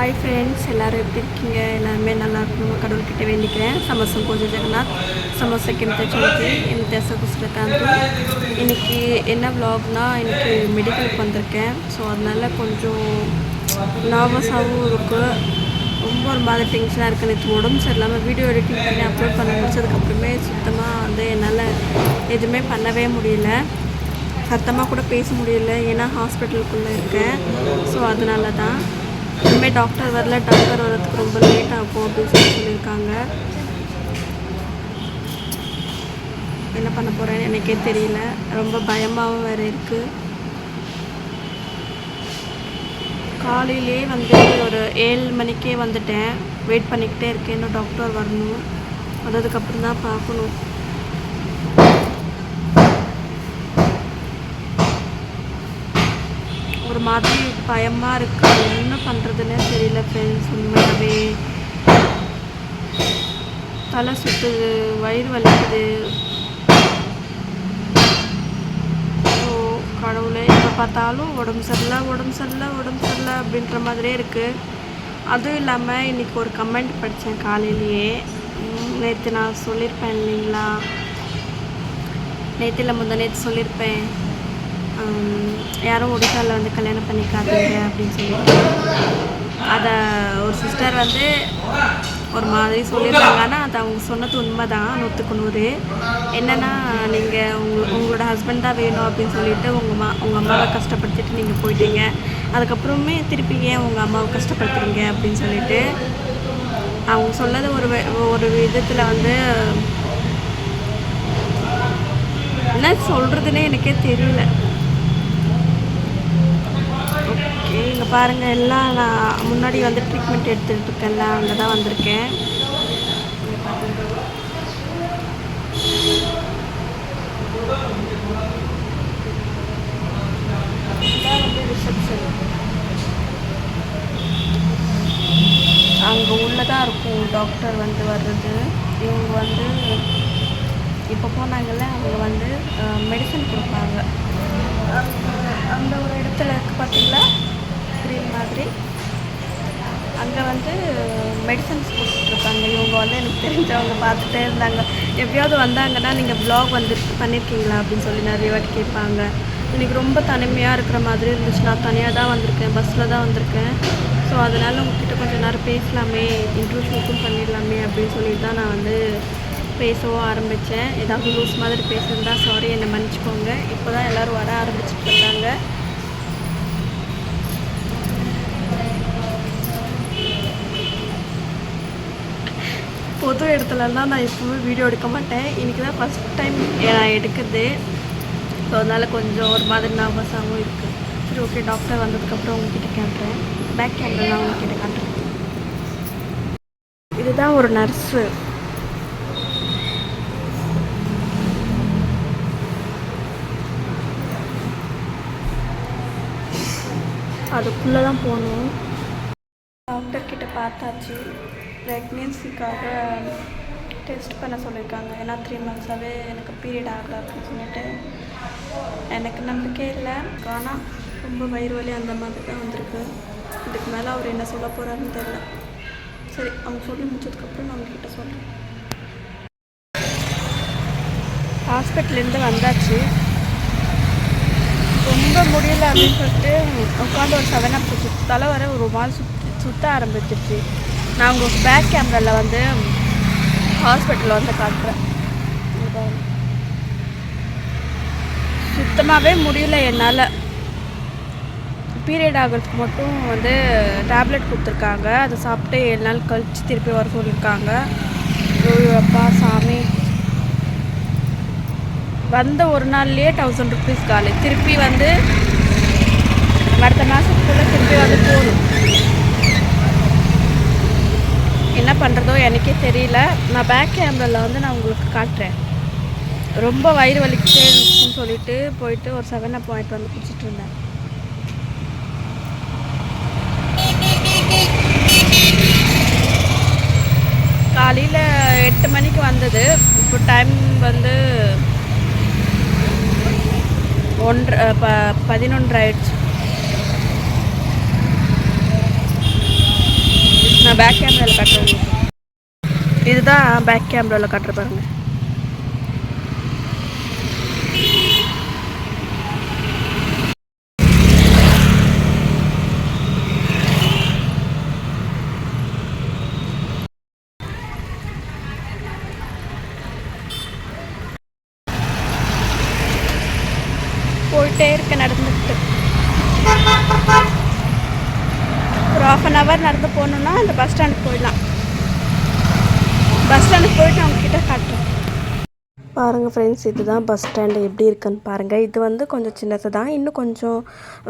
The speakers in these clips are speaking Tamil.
ஹாய் ஃப்ரெண்ட்ஸ் எல்லோரும் எப்படி இருக்கீங்க? எல்லாருமே நல்லா இருக்கணும். கடவுள்கிட்ட வேண்டிக்கிறேன். சமோசம் பூஜை ஜெகநாத். சமோசைக்கு எந்த சொல்லி என் தேசகுசுலக்காந்து இன்றைக்கி என்ன விலாக்னா எனக்கு மெடிக்கலுக்கு வந்திருக்கேன். ஸோ அதனால் கொஞ்சம் நர்வஸாகவும் இருக்குது ரொம்ப ஒரு மாதிரி டென்ஷனாக இருக்குது நேற்று உடம்பு சரியில்லாமல் வீடியோ எடிட்டிங் பண்ணி அப்லோட் பண்ண முடிச்சதுக்கப்புறமே சுத்தமாக வந்து என்னால் எதுவுமே பண்ணவே முடியல. சத்தமாக கூட பேச முடியல. ஏன்னா ஹாஸ்பிட்டலுக்குள்ளே இருக்கேன். ஸோ அதனால தான் இனிமேல் டாக்டர் வரல டாக்டர் வர்றதுக்கு ரொம்ப லேட் ஆகும் அப்படின்னு சொல்லி சொல்லியிருக்காங்க. என்ன பண்ண போகிறேன்னு எனக்கே தெரியல. ரொம்ப பயமாகவும் வேறு இருக்குது காலையிலே வந்து ஒரு ஏழு மணிக்கே வந்துட்டேன். வெயிட் பண்ணிக்கிட்டே இருக்கேன் இன்னும் டாக்டர் வரணும். வந்ததுக்கப்புறம் தான் பார்க்கணும். ஒரு மாதிரி பயமாக இருக்கு. என்ன பண்ணுறதுன்னே தெரியல ஃப்ரெண்ட்ஸ் உண்மையாகவே தலை சுற்றுது வயிறு வலிக்குது. ஸோ கடவுளே எப்போ பார்த்தாலும் உடம்பு சரியில்லை உடம்பு சரியில்லை உடம்பு சரியில்லை அப்படின்ற மாதிரியே இருக்குது அதுவும் இல்லாமல் இன்றைக்கி ஒரு கமெண்ட் படித்தேன் காலையிலேயே. நேற்று நான் சொல்லியிருப்பேன் இல்லைங்களா? நேற்று இல்லை முந்தா நேற்று சொல்லியிருப்பேன். யாரும் ஒடிசாவில் வந்து கல்யாணம் பண்ணிக்காதீங்க அப்படின்னு சொல்லிட்டு. அதை ஒரு சிஸ்டர் வந்து ஒரு மாதிரி சொல்லியிருக்காங்க. ஆனால் அது அவங்க சொன்னது உண்மை தான் நூற்றுக்கு நூறு. என்னென்னா நீங்கள் உங்க உங்களோட ஹஸ்பண்ட் தான் வேணும் அப்படின்னு சொல்லிட்டு உங்கள் மா உங்கள் அம்மாவை கஷ்டப்படுத்திட்டு நீங்கள் போயிட்டீங்க. அதுக்கப்புறமே திருப்பி ஏன் உங்கள் அம்மாவை கஷ்டப்படுத்துறீங்க அப்படின்னு சொல்லிட்டு அவங்க சொன்னது ஒரு ஒரு விதத்தில் வந்து என்ன சொல்கிறதுனே எனக்கே தெரியல ஓகே இங்கே பாருங்கள் எல்லாம் நான் முன்னாடி வந்து ட்ரீட்மெண்ட் எடுத்துகிட்டு இருக்கேன்ல அங்கே தான் வந்திருக்கேன். அங்கே இருக்கும் டாக்டர் வந்து வர்றது. இவங்க வந்து இப்போ போனாங்கல்ல அவங்க வந்து மெடிசன் கொடுப்பாங்க. அந்த- அந்த ஒரு இடத்துல இருக்கு பார்த்தீங்களா ஐஸ்கிரீம் மாதிரி. அங்கே வந்து மெடிசன்ஸ் கொடுத்துட்ருக்காங்க இவங்க வந்து எனக்கு தெரிஞ்சவங்க பார்த்துட்டே இருந்தாங்க. எப்பயாவது வந்தாங்கன்னா நீங்கள் ப்ளாக் வந்து பண்ணியிருக்கீங்களா அப்படின்னு சொல்லி நிறைய வாட்டி கேட்பாங்க. இன்னைக்கு ரொம்ப தனிமையாக இருக்கிற மாதிரி இருந்துச்சு. நான் தனியாக தான் வந்திருக்கேன். பஸ்ஸில் தான் வந்திருக்கேன். ஸோ அதனால் உங்ககிட்ட கொஞ்சம் நேரம் பேசலாமே இன்ட்ரூஷனுக்கும் பண்ணிடலாமே அப்படின்னு சொல்லிட்டு தான் நான் வந்து பேசவும் ஆரம்பித்தேன் ஏதாவது லூஸ் மாதிரி பேசுகிறதா சாரி என்னை மன்னிச்சுக்கோங்க. இப்போ தான் எல்லோரும் வர ஆரம்பிச்சிட்டு இருக்காங்க பொது இடத்துலலாம் நான் எப்பவுமே வீடியோ எடுக்க மாட்டேன். இன்றைக்கி தான் ஃபஸ்ட் டைம் நான் எடுக்கிறது. ஸோ அதனால் கொஞ்சம் ஒரு மாதிரி நர்வஸாகவும் இருக்குது சரி ஓகே டாக்டர் வந்ததுக்கப்புறம் உங்ககிட்ட காட்டுறேன். பேக் கேமரா நான் உங்ககிட்ட காட்டுறேன். இதுதான் ஒரு நர்ஸு அதுக்குள்ளே தான் போகணும். டாக்டர் கிட்ட பார்த்தாச்சு. ப்ரெக்னென்சிக்காக டெஸ்ட் பண்ண சொல்லியிருக்காங்க. ஏன்னா த்ரீ மந்த்ஸாகவே எனக்கு பீரியட் ஆகலை அப்படின்னு சொல்லிட்டு. எனக்கு நம்பிக்கை இல்லை. ஆனால் ரொம்ப வயிறு வலி அந்த மாதிரி தான் வந்திருக்கு. இதுக்கு மேலே அவர் என்ன சொல்ல போகிறாருன்னு தெரில சரி அவங்க சொல்லி முடிச்சதுக்கப்புறம் நான் உங்ககிட்ட சொல்கிறேன் ஹாஸ்பிட்டல்லேருந்து வந்தாச்சு. ரொம்ப முடியல அப்படின்னு சொல்லிட்டு உட்காந்து ஒரு செவன் அப் தலை வர ஒரு மாதிரி சுத்தி சுத்த ஆரம்பிச்சிருச்சு. நான் உங்களுக்கு பேக் கேமராவில் வந்து ஹாஸ்பிட்டலில் வந்து காட்டுறேன். சுத்தமாகவே முடியல என்னால். பீரியட் ஆகிறதுக்கு மட்டும் வந்து டேப்லெட் கொடுத்துருக்காங்க. அதை சாப்பிட்டு ஏழு நாள் கழித்து திருப்பி வர சொல்லியிருக்காங்க. அப்பா சாமி. வந்த ஒரு நாள்லேயே தௌசண்ட் ருபீஸ் காலி. திருப்பி வந்து அடுத்த மாதத்துக்குள்ளே திருப்பி வந்து போகணும் என்ன பண்ணுறதோ எனக்கே தெரியல. நான் பேக் கேமராவில் வந்து நான் உங்களுக்கு காட்டுறேன். ரொம்ப வயிறு வலிக்கிட்டே இருந்துச்சுன்னு சொல்லிட்டு போயிட்டு ஒரு செவன் அப் பாயிண்ட் வந்து குடிச்சிட்டு இருந்தேன். காலையில் எட்டு மணிக்கு வந்தது. இப்போ டைம் வந்து ஒன்று ப பதினொன்று ஆயிடுச்சு நான் பேக் கேமராவில் காட்டுறேன். இதுதான் பேக் கேமராவில் காட்டுற பாருங்க போயிட்டே இருக்க நடந்துட்டு ஒரு ஆஃப் அன் ஹவர் நடந்து போகணுன்னா அந்த பஸ் ஸ்டாண்டுக்கு போயிடலாம் பஸ் ஸ்டாண்டுக்கு போயிட்டு அவங்க கிட்ட காட்டுறேன் பாருங்கள் ஃப்ரெண்ட்ஸ் இதுதான் பஸ் ஸ்டாண்டு எப்படி இருக்குன்னு பாருங்கள் இது வந்து கொஞ்சம் சின்னது தான் இன்னும் கொஞ்சம்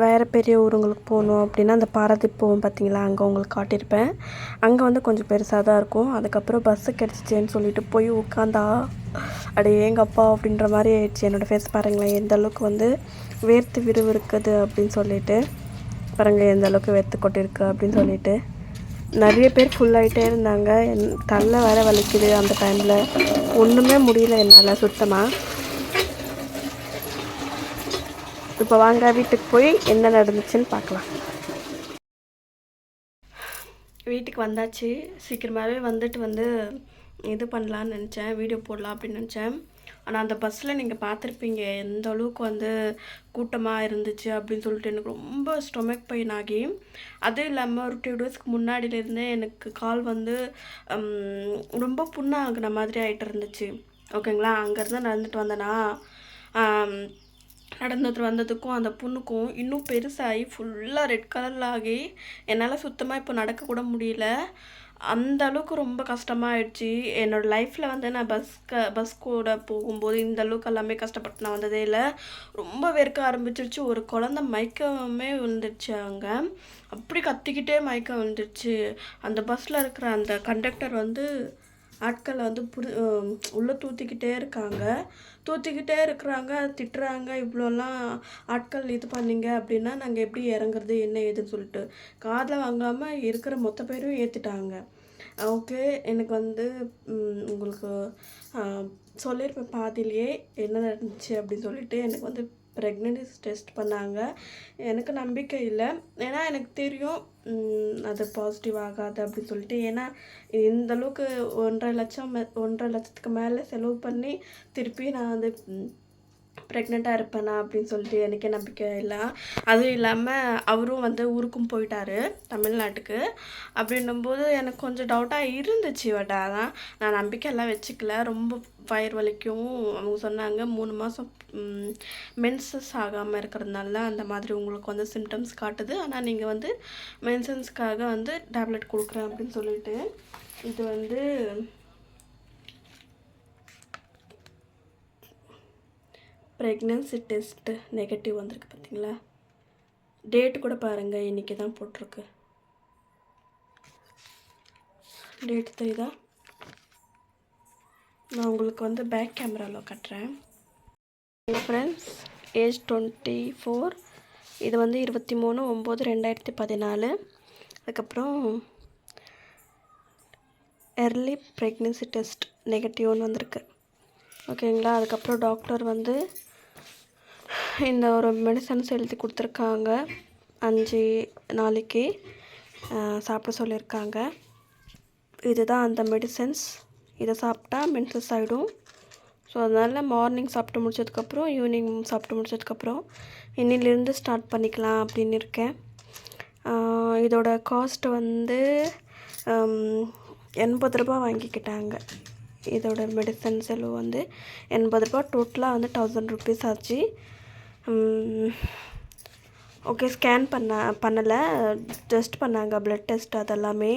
வேறு பெரிய ஊருங்களுக்கு போகணும் அப்படின்னா அந்த பாரதி போவோம் பார்த்தீங்களா? அங்கே உங்களுக்கு காட்டியிருப்பேன். அங்கே வந்து கொஞ்சம் பெருசாக தான் இருக்கும். அதுக்கப்புறம் பஸ்ஸு கிடச்சிச்சேன்னு சொல்லிட்டு போய் உட்காந்தா அடே எங்கள் அப்பா அப்படின்ற மாதிரி ஆயிடுச்சு. என்னோடய ஃபேஸ் பாருங்களேன் எந்த அளவுக்கு வந்து வேர்த்து விறுவிறுக்குது அப்படின்னு சொல்லிட்டு. பாருங்கள் எந்த அளவுக்கு வேர்த்து கொட்டிருக்கு அப்படின்னு சொல்லிட்டு. நிறைய பேர் ஃபுல்லாகிட்டே இருந்தாங்க. என் தலை வேற வலிக்குது அந்த டைமில் ஒன்றுமே முடியல என்னால் சுத்தமாக இப்போ வாங்க வீட்டுக்கு போய் என்ன நடந்துச்சுன்னு பார்க்கலாம். வீட்டுக்கு வந்தாச்சு. சீக்கிரமாகவே வந்துட்டு வந்து இது பண்ணலான்னு நினச்சேன். வீடியோ போடலாம் அப்படின்னு நினச்சேன். ஆனால் அந்த பஸ்ஸில் நீங்கள் பார்த்துருப்பீங்க எந்த அளவுக்கு வந்து கூட்டமாக இருந்துச்சு அப்படின்னு சொல்லிட்டு எனக்கு ரொம்ப ஸ்டொமக் பெயின் ஆகி. அதுவும் இல்லாமல் ஒரு டூ டேஸ்க்கு முன்னாடியிலேருந்தே எனக்கு கால் வந்து ரொம்ப புண்ணாகின மாதிரி ஆகிட்டு இருந்துச்சு. ஓகேங்களா? அங்கேருந்து நடந்துட்டு வந்தேன்னா நடந்துட்டு வந்ததுக்கும் அந்த புண்ணுக்கும் இன்னும் பெருசாகி ஃபுல்லாக ரெட் கலரில் ஆகி என்னால் சுத்தமாக இப்போ நடக்கக்கூட முடியல. அந்த அளவுக்கு ரொம்ப கஷ்டமாயிடுச்சு. என்னோடய லைஃப்பில் வந்து நான் பஸ் க பஸ் கூட போகும்போது இந்த அளவுக்கு எல்லாமே கஷ்டப்பட்டு நான் வந்ததே இல்லை. ரொம்ப வெறுக்க ஆரம்பிச்சிருச்சு. ஒரு குழந்த மயக்கமே விழுந்துருச்சு அங்கே. அப்படி கத்திக்கிட்டே மயக்கம் விழுந்துருச்சு அந்த பஸ்ஸில் இருக்கிற அந்த கண்டக்டர் வந்து ஆட்களை வந்து புரி உள்ளே தூற்றிக்கிட்டே தூத்திக்கிட்டே இருக்காங்க. தூத்திக்கிட்டே இருக்கிறாங்க திட்டுறாங்க இவ்வளோலாம் ஆட்கள் இது பண்ணீங்க அப்படின்னா நாங்கள் எப்படி இறங்குறது என்ன ஏதுன்னு சொல்லிட்டு. காதில் வாங்காமல் இருக்கிற மொத்த பேரும் ஏற்றிட்டாங்க ஓகே எனக்கு வந்து உங்களுக்கு சொல்லியிருப்பேன் பாதியிலேயே என்ன நடந்துச்சு அப்படின்னு சொல்லிட்டு எனக்கு வந்து ப்ரெக்னென்சி டெஸ்ட் பண்ணாங்க. எனக்கு நம்பிக்கை இல்லை. ஏன்னா எனக்கு தெரியும் அது பாசிட்டிவ் ஆகாது அப்படின்னு சொல்லிட்டு. ஏன்னா இந்த அளவுக்கு ஒன்றரை லட்சம் மே- ஒன்றரை லட்சத்துக்கு மேலே செலவு பண்ணி திருப்பி நான் வந்து ப்ரெக்னெண்ட்டாக இருப்பேனா அப்படின்னு சொல்லிட்டு எனக்கே நம்பிக்கை இல்லை. அதுவும் இல்லாமல் அவரும் வந்து ஊருக்கும் போயிட்டாரு தமிழ்நாட்டுக்கு. அப்படின்னும்போது எனக்கு கொஞ்சம் டவுட்டாக இருந்துச்சு பட் அதான் நான் நம்பிக்கையெல்லாம் வச்சுக்கல. ரொம்ப வயிறு வலிக்கும். அவங்க சொன்னாங்க மூணு மாதம் மென்சஸ் ஆகாமல் இருக்கிறதுனால அந்த மாதிரி உங்களுக்கு வந்து சிம்டம்ஸ் காட்டுது. ஆனால் நீங்கள் வந்து மென்சன்ஸ்க்காக வந்து டேப்லெட் கொடுக்குறேன் அப்படின்னு சொல்லிட்டு இது வந்து ப்ரெக்னன்சி டெஸ்ட்டு நெகட்டிவ் வந்திருக்கு பார்த்தீங்களா? டேட் கூட பாருங்கள் இன்றைக்கி தான் போட்டிருக்கு. டேட் தெரியுதா? நான் உங்களுக்கு வந்து பேக் கேமராவில் கட்டுறேன். ஃப்ரெண்ட்ஸ் ஏஜ் டுவெண்ட்டி ஃபோர் இது வந்து இருபத்தி மூணு ஒம்பது ரெண்டாயிரத்தி பதினாலு. அதுக்கப்புறம் எர்லி ப்ரெக்னென்சி டெஸ்ட் நெகட்டிவ்னு வந்திருக்கு. ஓகேங்களா அதுக்கப்புறம் டாக்டர் வந்து இந்த ஒரு மெடிசன்ஸ் எழுதி கொடுத்துருக்காங்க. அஞ்சு நாளைக்கு சாப்பிட சொல்லியிருக்காங்க இதுதான் அந்த மெடிசன்ஸ் இதை சாப்பிட்டா மென்சஸ் ஆகிடும் ஸோ அதனால் மார்னிங் சாப்பிட்டு முடிச்சதுக்கப்புறம் ஈவினிங் சாப்பிட்டு முடிச்சதுக்கப்புறம் இன்னிலேருந்து ஸ்டார்ட் பண்ணிக்கலாம் அப்படின்னு இருக்கேன். இதோட காஸ்ட் வந்து எண்பது ரூபா வாங்கிக்கிட்டாங்க. இதோட மெடிசன் செலவு வந்து எண்பது ரூபா டோட்டலாக வந்து தௌசண்ட் ருபீஸ் ஆச்சு. ஓகே ஸ்கேன் பண்ண பண்ணலை. டெஸ்ட் பண்ணாங்க ப்ளட் டெஸ்ட் அதெல்லாமே.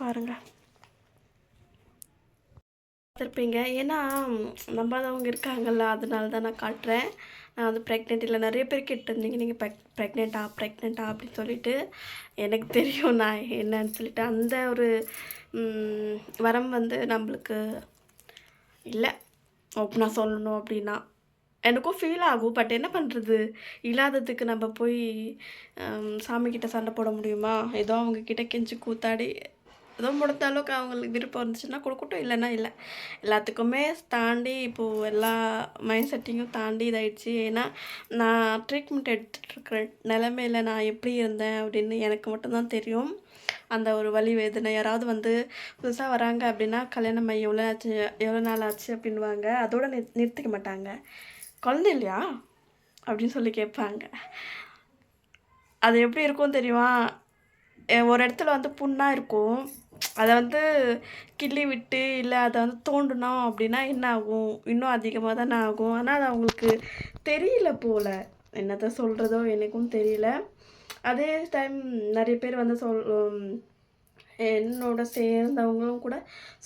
பாருங்கள் பார்த்துருப்பீங்க. ஏன்னா நம்பாதவங்க இருக்காங்கல்ல அதனால தான் நான் காட்டுறேன். நான் வந்து ப்ரெக்னென்ட் இல்லை. நிறைய பேர் கேட்டிருந்தீங்க நீங்கள் ப்ரெக் ப்ரெக்னெண்ட்டா ப்ரெக்னெண்ட்டா அப்படின்னு சொல்லிட்டு. எனக்கு தெரியும் நான் என்னன்னு சொல்லிட்டு. அந்த ஒரு வரம் வந்து நம்மளுக்கு இல்லை. நான் சொல்லணும் அப்படின்னா. எனக்கும் ஃபீல் ஆகும். பட் என்ன பண்ணுறது இல்லாததுக்கு நம்ம போய் ஹம், சாமிக்கிட்ட சண்டை போட முடியுமா? ஏதோ அவங்க கிட்ட கெஞ்சி கூத்தாடி ஏதோ முடிந்த அளவுக்கு அவங்களுக்கு விருப்பம் இருந்துச்சுன்னா கொடுக்கட்டும் இல்லைன்னா இல்லை. எல்லாத்துக்குமே தாண்டி இப்போது எல்லா மைண்ட் செட்டிங்கும் தாண்டி இதாகிடுச்சு ஏன்னா நான் ட்ரீட்மெண்ட் எடுத்துகிட்ருக்கிற நிலமையில நான் எப்படி இருந்தேன் அப்படின்னு எனக்கு மட்டும்தான் தெரியும். அந்த ஒரு வலி வேதனை. யாராவது வந்து புதுசாக வராங்க அப்படின்னா கல்யாணம் எவ்வளோ ஆச்சு எவ்வளோ நாள் ஆச்சு அப்படின்வாங்க அதோட நிறு நிறுத்திக்க மாட்டாங்க. குழந்தை இல்லையா? அப்படின்னு சொல்லி கேட்பாங்க. அது எப்படி இருக்கும் தெரியுமா? ஒரு இடத்துல வந்து புண்ணாக இருக்கும். அதை வந்து கிள்ளி விட்டு இல்லை அதை வந்து தோண்டினோம் அப்படின்னா என்ன ஆகும்? இன்னும் அதிகமாக தானே ஆகும். ஆனால் அது அவங்களுக்கு தெரியல போல. என்னத்த சொல்கிறதோ எனக்கும் தெரியல. அதே டைம் நிறைய பேர் வந்து சொல் என்னோட சேர்ந்தவங்களும் கூட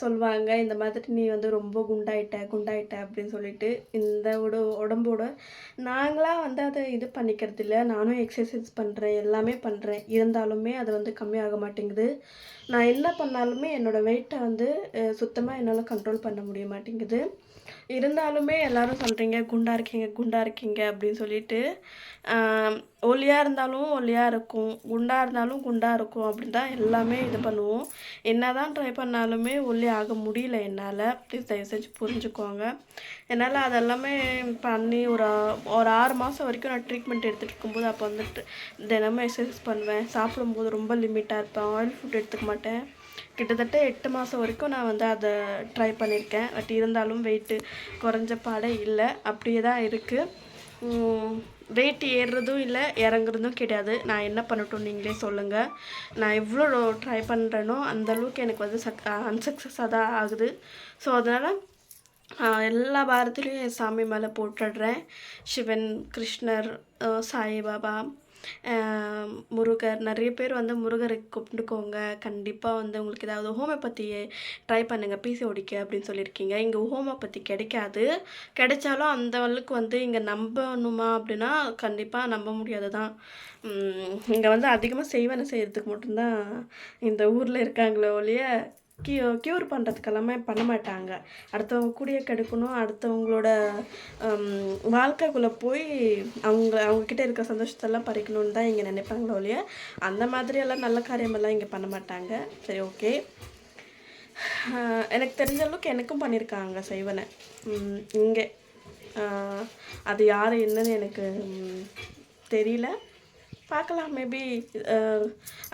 சொல்லுவாங்க இந்த மாதிரி நீ வந்து ரொம்ப குண்டாயிட்ட குண்டாயிட்ட அப்படின்னு சொல்லிட்டு. இந்த உட உடம்போட நாங்களாக வந்து அதை இது பண்ணிக்கிறது இல்லை நானும் எக்ஸசைஸ் பண்ணுறேன் எல்லாமே பண்ணுறேன் இருந்தாலுமே அது வந்து கம்மியாக மாட்டேங்குது. நான் என்ன பண்ணாலுமே என்னோடய வெயிட்டை வந்து சுத்தமாக என்னால் கண்ட்ரோல் பண்ண முடிய மாட்டேங்குது. இருந்தாலுமே எல்லாரும் சொல்கிறீங்க குண்டா இருக்கீங்க குண்டா இருக்கீங்க அப்படின்னு சொல்லிட்டு ஒல்லியாக இருந்தாலும் ஒல்லியாக இருக்கும் குண்டாக இருந்தாலும் குண்டாக இருக்கும் அப்படின்னு தான் எல்லாமே இது பண்ணுவோம். என்ன தான் ட்ரை பண்ணாலுமே ஒல்லி ஆக முடியல என்னால். ப்ளீஸ் தயவு செஞ்சு புரிஞ்சுக்கோங்க. என்னால் அதெல்லாமே பண்ணி ஒரு ஒரு ஆறு மாதம் வரைக்கும் நான் ட்ரீட்மெண்ட் எடுத்துகிட்டு இருக்கும்போது அப்போ வந்துட்டு தினமும் எக்ஸசைஸ் பண்ணுவேன். சாப்பிடும்போது ரொம்ப லிமிட்டாக இருப்பேன். ஆயில் ஃபுட் எடுத்துக்க மாட்டேன். கிட்டத்தட்ட எட்டு மாதம் வரைக்கும் நான் வந்து அதை ட்ரை பண்ணியிருக்கேன். பட் இருந்தாலும் வெயிட்டு குறைஞ்ச பாடே இல்லை. அப்படியே தான் இருக்குது வெயிட் ஏறுறதும் இல்லை இறங்குறதும் கிடையாது. நான் என்ன பண்ணட்டும் நீங்களே சொல்லுங்கள் நான் எவ்வளோ ட்ரை பண்ணுறேனோ அந்த அளவுக்கு எனக்கு வந்து சக் அன்சக்ஸஸாக தான் ஆகுது. ஸோ அதனால் எல்லா வாரத்துலேயும் என் சாமி மேலே போட்டுடுறேன். சிவன் கிருஷ்ணர் சாய்பாபா முருகர் நிறைய பேர் வந்து முருகரை கூப்பிட்டுக்கோங்க கண்டிப்பாக வந்து உங்களுக்கு ஏதாவது ஹோமியோபதி ட்ரை பண்ணுங்கள் பிசிஓடிக்கு அப்படின்னு சொல்லியிருக்கீங்க. இங்கே ஹோமியோபதி கிடைக்காது. கிடைச்சாலும் அந்த அளவுக்கு வந்து இங்கே நம்பணுமா அப்படின்னா கண்டிப்பாக நம்ப முடியாது தான் இங்கே வந்து அதிகமாக செய்வனை செய்கிறதுக்கு மட்டும்தான் இந்த ஊரில் இருக்காங்களே ஒழிய கியூ க்யூர் பண்ணுறதுக்கெல்லாமே பண்ண மாட்டாங்க. அடுத்தவங்க கூடிய கெடுக்கணும். அடுத்தவங்களோட வாழ்க்கைக்குள்ளே போய் அவங்க அவங்கக்கிட்ட இருக்க சந்தோஷத்தெல்லாம் பறிக்கணும்னு தான் இங்கே நினைப்பாங்களோ ஒழிய அந்த மாதிரியெல்லாம் நல்ல காரியமெல்லாம் இங்கே பண்ண மாட்டாங்க. சரி ஓகே எனக்கு தெரிஞ்ச அளவுக்கு எனக்கும் பண்ணியிருக்காங்க செய்வனை இங்கே. அது யார் என்னன்னு எனக்கு தெரியல. பார்க்கலாம் மேபி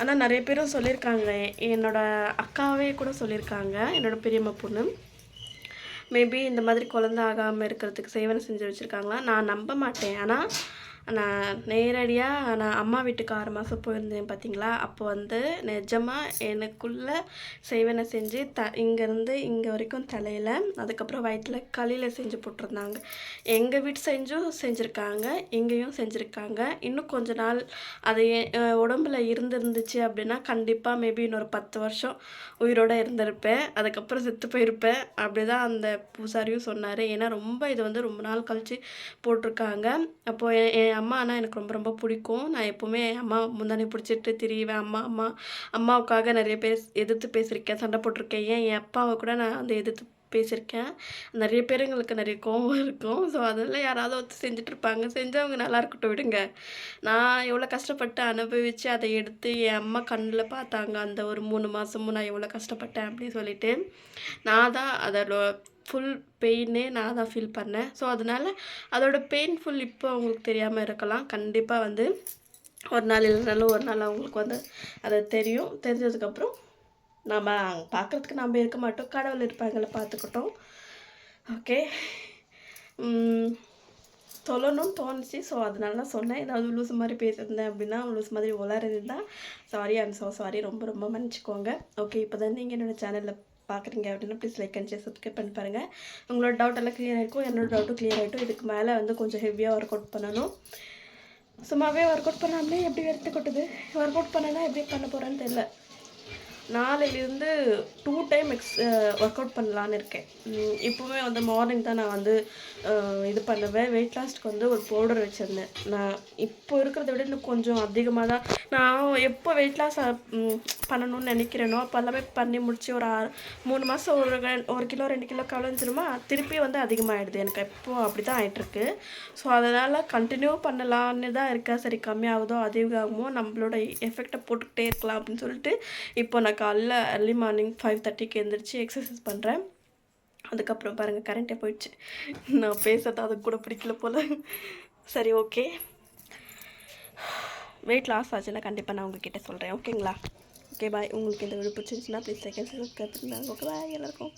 ஆனால் நிறைய பேரும் சொல்லியிருக்காங்க. என்னோட அக்காவே கூட சொல்லியிருக்காங்க என்னோட பெரியம்மா பொண்ணு. மேபி இந்த மாதிரி குழந்த ஆகாமல் இருக்கிறதுக்கு சேவனை செஞ்சு வச்சுருக்காங்களா? நான் நம்ப மாட்டேன். ஆனால் நான் நேரடியாக நான் அம்மா வீட்டுக்கு ஆறு மாதம் போயிருந்தேன் பார்த்தீங்களா அப்போ வந்து நிஜமாக எனக்குள்ளே செய்வனை செஞ்சு த இங்கேருந்து இங்கே வரைக்கும் தலையில் அதுக்கப்புறம் வயிற்றில் களியில் செஞ்சு போட்டிருந்தாங்க. எங்கள் வீட்டு செஞ்சும் செஞ்சுருக்காங்க இங்கேயும் செஞ்சுருக்காங்க. இன்னும் கொஞ்ச நாள் அது உடம்புல இருந்துருந்துச்சு அப்படின்னா கண்டிப்பாக மேபி இன்னொரு பத்து வருஷம் உயிரோடு இருந்திருப்பேன் அதுக்கப்புறம் செத்து போயிருப்பேன் அப்படி தான் அந்த பூசாரியும் சொன்னார். ஏன்னா ரொம்ப இது வந்து ரொம்ப நாள் கழித்து போட்டிருக்காங்க. அப்போது என் அம்மா ஆனால் எனக்கு ரொம்ப ரொம்ப பிடிக்கும். நான் எப்போவுமே அம்மா முந்தானே பிடிச்சிட்டு திரிவேன். அம்மா அம்மா அம்மாவுக்காக நிறைய பேர் எதிர்த்து பேசியிருக்கேன் சண்டை போட்டிருக்கேன். ஏன் என் அப்பாவை கூட நான் வந்து எதிர்த்து பேசியிருக்கேன். நிறைய பேருங்களுக்கு நிறைய கோவம் இருக்கும். ஸோ அதெல்லாம் யாராவது ஒருத்தர் செஞ்சுட்டு இருப்பாங்க செஞ்சவங்க நல்லா இருக்கட்டும் விடுங்க. நான் எவ்வளோ கஷ்டப்பட்டு அனுபவித்து அதை எடுத்து என் அம்மா கண்ணில் பார்த்தாங்க. அந்த ஒரு மூணு மாதமும் நான் எவ்வளோ கஷ்டப்பட்டேன் அப்படின்னு சொல்லிட்டு நான் தான் அதோட ஃபுல் பெயினே நான் தான் ஃபீல் பண்ணேன். ஸோ அதனால் அதோட பெயின்ஃபுல் இப்போ அவங்களுக்கு தெரியாமல் இருக்கலாம். கண்டிப்பாக வந்து ஒரு நாள் இல்லைனாலும் ஒரு நாள் அவங்களுக்கு வந்து அது தெரியும். தெரிஞ்சதுக்கப்புறம் நம்ம பார்க்குறதுக்கு நம்ம இருக்க மாட்டோம். கடவுள் இருப்பாங்கள பார்த்துக்கிட்டோம். ஓகே சொல்லணும்னு தோணுச்சு. ஸோ அதனால தான் சொன்னேன். ஏதாவது லூஸ் மாதிரி பேசியிருந்தேன் அப்படின்னா லூஸ் மாதிரி உளறிருந்தா சாரி ஐம் ஸோ சாரி ரொம்ப ரொம்ப மன்னிச்சிக்கோங்க. ஓகே இப்போ தான் நீங்கள் என்னோடய சேனலில் பார்க்குறீங்க அப்படின்னா please like and share subscribe பண்ணி பாருங்கள் உங்களோட டவுட் எல்லாம் க்ளியர் ஆகிருக்கும் என்னோட டவுட்டும் க்ளியர் ஆகிட்டும் இதுக்கு மேலே வந்து கொஞ்சம் ஹெவியாக ஒர்க் அவுட் பண்ணணும். சும்மாவே ஒர்க் அவுட் பண்ணாமலே எப்படி வெறுத்து கொட்டுது ஒர்க் அவுட் பண்ணனா எப்படி பண்ண போகிறேன்னு தெரில நாளையிலேருந்து two time X work out பண்ணலான்னு இருக்கேன். இப்போவுமே வந்து மார்னிங் தான் நான் வந்து இது பண்ணுவேன். வெயிட் லாஸ்ட்க்கு வந்து ஒரு பவுடர் வச்சுருந்தேன். நான் இப்போ இருக்கிறத விட இன்னும் கொஞ்சம் அதிகமாக தான் நான் எப்போ வெயிட் லாஸ் பண்ணணும்னு நினைக்கிறேனோ அப்போ எல்லாமே பண்ணி முடிச்சு ஒரு ஆறு மூணு மாதம் ஒரு ஒரு கிலோ ரெண்டு கிலோ கவலைஞ்சிருமா திருப்பி வந்து அதிகமாகிடுது எனக்கு இப்போ அப்படி தான் ஆயிட்டிருக்கு. ஸோ அதனால் கண்டினியூ பண்ணலான்னு தான் இருக்கேன். சரி கம்மியாகுதோ அதிகமாகுமோ நம்மளோட எஃபெக்டை போட்டுக்கிட்டே இருக்கலாம் அப்படின்னு சொல்லிட்டு இப்போ நான் நான் காலைல அர்லி மார்னிங் ஃபைவ் தேர்ட்டிக்கு எழுந்திரிச்சு எக்ஸசைஸ் பண்ணுறேன் அதுக்கப்புறம் பாருங்கள் கரண்ட்டே போயிடுச்சு. நான் பேசுறது அதுக்கு கூட பிடிக்கல போல். சரி ஓகே வெயிட் லாஸ் ஆச்சுன்னா கண்டிப்பாக நான் உங்ககிட்ட சொல்கிறேன் ஓகேங்களா ஓகே பாய் உங்களுக்கு இந்த வீடியோ பிடிச்சிருந்துச்சுன்னா ப்ளீஸ் செகண்ட் சப்ஸ்கிரைப் பண்ணுங்கள் ஓகே பாய் எல்லாருக்கும்.